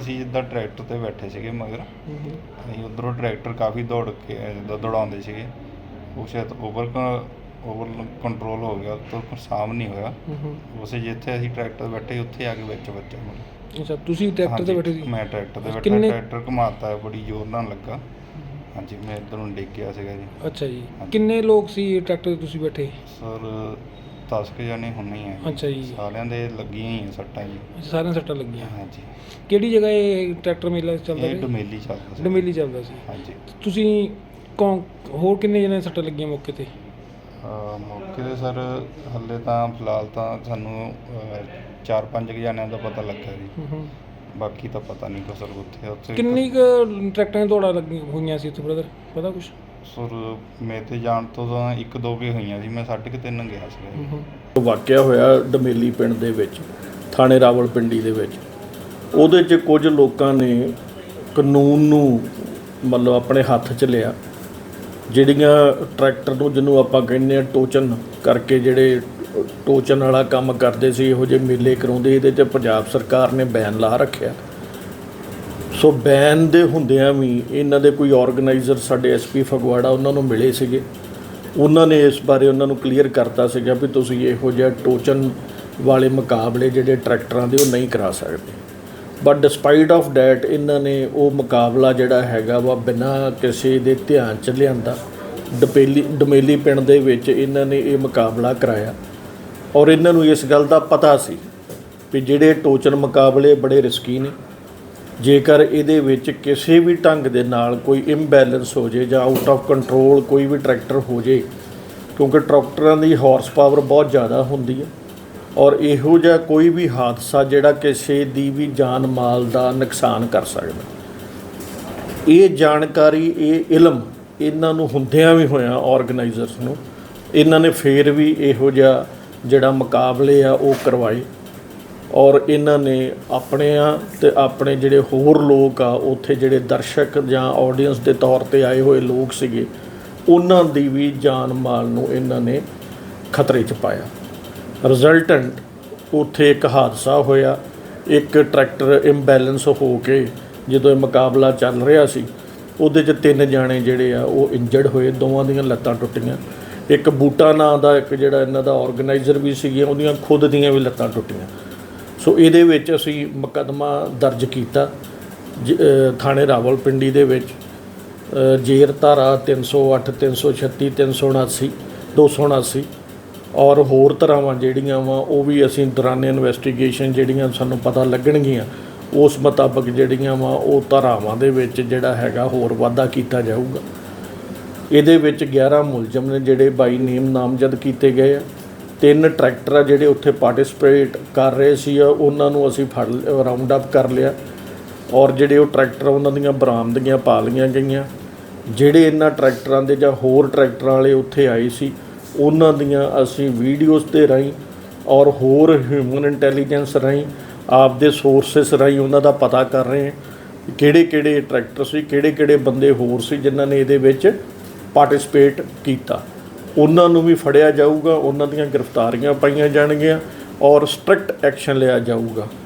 ਅਸੀਂ ਜਿੱਦਾਂ ਟਰੈਕਟਰ ਤੇ ਬੈਠੇ ਸੀਗੇ ਮਗਰ। ਅਸੀਂ ਉਧਰੋਂ ਟਰੈਕਟਰ ਕਾਫੀ ਦੌੜ ਕੇ ਆਏ, ਜਿੱਦਾਂ ਦੌੜਾਉਂਦੇ ਸੀਗੇ। ਉਹ ਸ਼ਾਇਦ ਓਵਰ ਓਵਰ ਕੰਟਰੋਲ ਹੋ ਗਿਆ ਤੋਂ ਸਾਮ ਨਹੀਂ ਹੋਇਆ। ਉਸੇ ਜਿੱਥੇ ਅਸੀਂ ਟਰੈਕਟਰ ਤੇ ਬੈਠੇ ਉੱਥੇ ਆ ਕੇ ਵਿੱਚ ਵੱਜਾ ਮੁੜ ਅੱਛਾ ਤੁਸੀਂ ਟਰੈਕਟਰ ਤੇ ਹਾਂਜੀ, ਬੈਠੇ ਸੀ? ਮੈਂ ਟਰੈਕਟਰ ਤੇ ਬੈਠਾ ਕਿੰਨੇ- ਟਰੈਕਟਰ ਘੁਮਾਤਾ ਬੜੀ ਜ਼ੋਰ ਨਾਲ ਲੱਗਾ। ਹਾਂਜੀ ਮੈਂ ਇੱਧਰ ਨੂੰ ਡਿੱਗ ਗਿਆ ਸੀਗਾ ਜੀ। ਅੱਛਾ ਜੀ। ਕਿੰਨੇ ਲੋਕ ਸੀ ਟਰੈਕਟਰ ਤੇ ਤੁਸੀਂ ਬੈਠੇ? ਸਰ 10 ਕੁ ਜਾਣੇ ਹੁੰਨੇ ਆ ਅੱਛਾ ਜੀ। ਸਾਰਿਆਂ ਦੇ ਲੱਗੀਆਂ ਹੀ ਆ ਸੱਟਾਂ ਜੀ। ਸਾਰਿਆਂ ਸੱਟਾਂ ਲੱਗੀਆਂ। ਹਾਂਜੀ। ਕਿਹੜੀ ਜਗ੍ਹਾ ਇਹ ਟਰੈਕਟਰ ਮੇਲਾ ਚੱਲਦਾ ਇਹ ਸੀ ਡਮੇਲੀ ਚੱਲਦਾ ਸੀ। ਡਮੇਲੀ ਚੱਲਦਾ ਸੀ। ਹਾਂਜੀ। ਤੁਸੀਂ ਕੌਣ ਹੋਰ ਕਿੰਨੇ ਜਣੇ ਸੱਟਾਂ ਲੱਗੀਆਂ ਮੌਕੇ ਤੇ? ਅਹ ਮੌਕੇ ਤੇ ਸਰ ਹੱਲੇ ਤਾਂ ਫਿਲਹਾਲ ਤਾਂ ਸਾਨੂੰ ਅਹ, ਚਾਰ ਪੰਜ ਕੁ ਜਣਿਆਂ ਦਾ ਪਤਾ ਲੱਗਾ ਜੀ। ਹੂੰ ਹੂੰ। ਬਾਕੀ ਤਾਂ ਪਤਾ ਨਹੀਂ ਕੋ ਸਰ ਉੱਥੇ ਉੱਥੇ ਕਿੰਨੀ ਕੁ ਟਰੈਕਟਰਾਂ ਦੀ ਦੌੜਾਂ ਲੱਗੀਆਂ ਹੋਈਆਂ ਸੀ ਉੱਥੇ ਬ੍ਰਦਰ ਪਤਾ ਕੁਛ? ਸਰ ਮੇਰੇ ਤੇ ਜਾਣ ਤੋਂ ਤਾਂ ਇੱਕ ਦੋ ਕੇ ਹੋਈਆਂ ਸੀ, ਮੈਂ ਸਾਢੇ ਕੁ ਤਿੰਨ ਗਿਆ ਸੀ। ਵਾਕਿਆ ਹੋਇਆ ਡਮੇਲੀ ਪਿੰਡ ਦੇ ਵਿੱਚ, ਥਾਣੇ ਰਾਵਲਪਿੰਡੀ ਦੇ ਵਿੱਚ। ਉਹਦੇ 'ਚ ਕੁਝ ਲੋਕਾਂ ਨੇ ਕਾਨੂੰਨ ਨੂੰ ਮਤਲਬ ਆਪਣੇ ਹੱਥ 'ਚ ਲਿਆ, ਜਿਹੜੀਆਂ ਟਰੈਕਟਰ ਨੂੰ ਜਿਹਨੂੰ ਆਪਾਂ ਕਹਿੰਦੇ ਆ ਟੋਚਨ ਕਰਕੇ ਜਿਹੜੇ ਟੋਚਨ ਵਾਲਾ ਕੰਮ ਕਰਦੇ ਸੀ, ਇਹੋ ਜਿਹੇ ਮੇਲੇ ਕਰਾਉਂਦੇ ਇਹਦੇ 'ਚ ਪੰਜਾਬ ਸਰਕਾਰ ਨੇ ਬੈਨ ਲਾ ਰੱਖਿਆ। ਸੋ ਬੈਨ ਦੇ ਹੁੰਦਿਆਂ ਵੀ ਇਹਨਾਂ ਦੇ ਕੋਈ ਆਰਗੇਨਾਈਜ਼ਰ ਸਾਡੇ ਐਸਪੀ ਫਗਵਾੜਾ ਉਹਨਾਂ ਨੂੰ ਮਿਲੇ ਸੀਗੇ। ਉਹਨਾਂ ਨੇ ਇਸ ਬਾਰੇ ਉਹਨਾਂ ਨੂੰ ਕਲੀਅਰ ਕਰਤਾ ਸੀਗਾ ਵੀ ਤੁਸੀਂ ਇਹੋ ਜਿਹਾ ਟੋਚਨ ਵਾਲੇ ਮੁਕਾਬਲੇ ਜਿਹੜੇ ਟਰੈਕਟਰਾਂ ਦੇ ਉਹ ਨਹੀਂ ਕਰਾ ਸਕਦੇ। ਬਟ ਡਿਸਪਾਈਟ ਆਫ ਡੈਟ ਇਹਨਾਂ ਨੇ ਉਹ ਮੁਕਾਬਲਾ ਜਿਹੜਾ ਹੈਗਾ ਵਾ ਬਿਨਾਂ ਕਿਸੇ ਦੇ ਧਿਆਨ ਚ ਲਿਆਂਦਾ। ਡਪੇਲੀ, ਡਮੇਲੀ ਪਿੰਡ ਦੇ ਵਿੱਚ ਇਹਨਾਂ ਨੇ ਇਹ ਮੁਕਾਬਲਾ ਕਰਾਇਆ। ਔਰ ਇਹਨਾਂ ਨੂੰ ਇਸ ਗੱਲ ਦਾ ਪਤਾ ਸੀ ਵੀ ਜਿਹੜੇ ਟੋਚਨ ਮੁਕਾਬਲੇ ਬੜੇ ਰਿਸਕੀ ਨੇ। ਜੇਕਰ ਇਹਦੇ ਵਿੱਚ ਕਿਸੇ ਵੀ ਢੰਗ ਦੇ ਨਾਲ ਕੋਈ ਇੰਬੈਲੈਂਸ ਹੋ ਜੇ ਜਾਂ ਆਊਟ ਆਫ ਕੰਟਰੋਲ ਕੋਈ ਵੀ ਟਰੈਕਟਰ ਹੋ ਜੇ, ਕਿਉਂਕਿ ਟਰੈਕਟਰਾਂ ਦੀ ਹਾਰਸ ਪਾਵਰ ਬਹੁਤ ਜ਼ਿਆਦਾ ਹੁੰਦੀ ਹੈ ਔਰ ਇਹੋ ਜਿਹਾ ਕੋਈ ਵੀ ਹਾਦਸਾ ਜਿਹੜਾ ਕਿਸੇ ਦੀ ਵੀ ਜਾਨ ਮਾਲ ਦਾ ਨੁਕਸਾਨ ਕਰ ਸਕਦਾ ਇਹ ਜਾਣਕਾਰੀ, ਇਹ ਇਲਮ ਇਹਨਾਂ ਨੂੰ ਹੁੰਦਿਆਂ ਵੀ ਹੋਇਆ ਆਰਗੇਨਾਈਜ਼ਰਸ ਨੂੰ। ਇਹਨਾਂ ਨੇ ਫੇਰ ਵੀ ਇਹੋ ਜਿਹਾ ਜਿਹੜਾ ਮੁਕਾਬਲੇ ਆ ਉਹ ਕਰਵਾਏ। ਔਰ ਇਹਨਾਂ ਨੇ ਆਪਣੇ ਆ ਤੇ ਆਪਣੇ ਜਿਹੜੇ ਹੋਰ ਲੋਕ ਆ, ਉੱਥੇ ਜਿਹੜੇ ਦਰਸ਼ਕ ਜਾਂ ਆਡੀਅנס ਦੇ ਤੌਰ ਤੇ ਆਏ ਹੋਏ ਲੋਕ ਸੀਗੇ, ਉਹਨਾਂ ਦੀ ਵੀ ਜਾਨ ਮਾਲ ਨੂੰ ਇਹਨਾਂ ਨੇ ਖਤਰੇ 'ਚ ਪਾਇਆ। ਰਿਜ਼ਲਟੈਂਟ ਉੱਥੇ ਇੱਕ ਹਾਦਸਾ ਹੋਇਆ, ਇੱਕ ਟਰੈਕਟਰ ਇੰਬੈਲੈਂਸ ਹੋ ਕੇ ਜਦੋਂ ਇਹ ਮੁਕਾਬਲਾ ਚੱਲ ਰਿਹਾ ਸੀ, ਉਹਦੇ 'ਚ ਤਿੰਨ ਜਾਣੇ ਜਿਹੜੇ ਆ, ਉਹ ਇੰਜਰਡ ਹੋਏ, ਦੋਵਾਂ ਦੀਆਂ ਲੱਤਾਂ ਟੁੱਟੀਆਂ। ਇੱਕ ਬੂਟਾ ਨਾਂ ਦਾ ਇੱਕ ਜਿਹੜਾ ਇਹਨਾਂ ਦਾ ਆਰਗੇਨਾਈਜ਼ਰ ਵੀ ਸੀਗੇ ਉਹਦੀਆਂ ਖੁਦ ਦੀਆਂ ਵੀ ਲੱਤਾਂ ਟੁੱਟੀਆਂ। ਸੋ ਇਹਦੇ ਵਿੱਚ ਅਸੀਂ ਮੁਕੱਦਮਾ ਦਰਜ ਕੀਤਾ ਜ- ਅ, ਥਾਣੇ ਰਾਵਲਪਿੰਡੀ ਦੇ ਵਿੱਚ ਜੇਰ ਧਾਰਾ 308 336 379 279 ਔਰ ਹੋਰ ਧਾਰਾਵਾਂ ਜਿਹੜੀਆਂ ਵਾ ਉਹ ਵੀ ਅਸੀਂ ਦੌਰਾਨ ਇਨਵੈਸਟੀਗੇਸ਼ਨ ਜਿਹੜੀਆਂ ਸਾਨੂੰ ਪਤਾ ਲੱਗਣਗੀਆਂ ਉਸ ਮੁਤਾਬਕ ਜਿਹੜੀਆਂ ਵਾ ਉਹ ਧਾਰਾਵਾਂ ਦੇ ਵਿੱਚ ਜਿਹੜਾ ਹੈਗਾ ਹੋਰ ਵਾਧਾ ਕੀਤਾ ਜਾਊਗਾ। ਇਹਦੇ ਵਿੱਚ 11 ਮੁਲਜ਼ਮ ਨੇ ਜਿਹੜੇ ਬਾਈ ਨੇਮ ਨਾਮਜ਼ਦ ਕੀਤੇ ਗਏ ਆ। ਤਿੰਨ ਟਰੈਕਟਰ ਆ ਜਿਹੜੇ ਉੱਥੇ ਪਾਰਟਿਸਿਪੇਟ ਕਰ ਰਹੇ ਸੀ ਆ, ਉਹਨਾਂ ਨੂੰ ਅਸੀਂ ਫੜ ਰਾਉਂਡ ਅਪ ਕਰ ਲਿਆ। ਔਰ ਜਿਹੜੇ ਉਹ ਟਰੈਕਟਰ ਉਹਨਾਂ ਦੀਆਂ ਬਰਾਮਦਗੀਆਂ ਪਾ ਲਈਆਂ ਗਈਆਂ। ਜਿਹੜੇ ਇਹਨਾਂ ਟਰੈਕਟਰਾਂ ਦੇ ਜਾਂ ਹੋਰ ਟਰੈਕਟਰਾਂ ਵਾਲੇ ਉੱਥੇ ਆਏ ਸੀ, ਉਹਨਾਂ ਦੀਆਂ ਅਸੀਂ ਵੀਡੀਓਜ਼ ਤੇ ਰਾਹੀਂ ਔਰ ਹੋਰ ਹਿਊਮਨ ਇੰਟੈਲੀਜੈਂਸ ਰਾਹੀਂ, ਆਪਦੇ ਸੋਰਸਸ ਰਾਹੀਂ ਉਹਨਾਂ ਦਾ ਪਤਾ ਕਰ ਰਹੇ ਹਾਂ ਕਿਹੜੇ ਕਿਹੜੇ ਟਰੈਕਟਰ ਸੀ ਕਿਹੜੇ ਕਿਹੜੇ ਬੰਦੇ ਹੋਰ ਸੀ ਜਿਨ੍ਹਾਂ ਨੇ ਇਹਦੇ ਵਿੱਚ ਪਾਰਟਿਸਿਪੇਟ ਕੀਤਾ। ਉਹਨਾਂ ਨੂੰ ਵੀ ਫੜਿਆ ਜਾਊਗਾ, ਉਹਨਾਂ ਦੀਆਂ ਗ੍ਰਿਫਤਾਰੀਆਂ ਪਾਈਆਂ ਜਾਣਗੀਆਂ ਔਰ ਸਟ੍ਰਿਕਟ ਐਕਸ਼ਨ ਲਿਆ ਜਾਊਗਾ।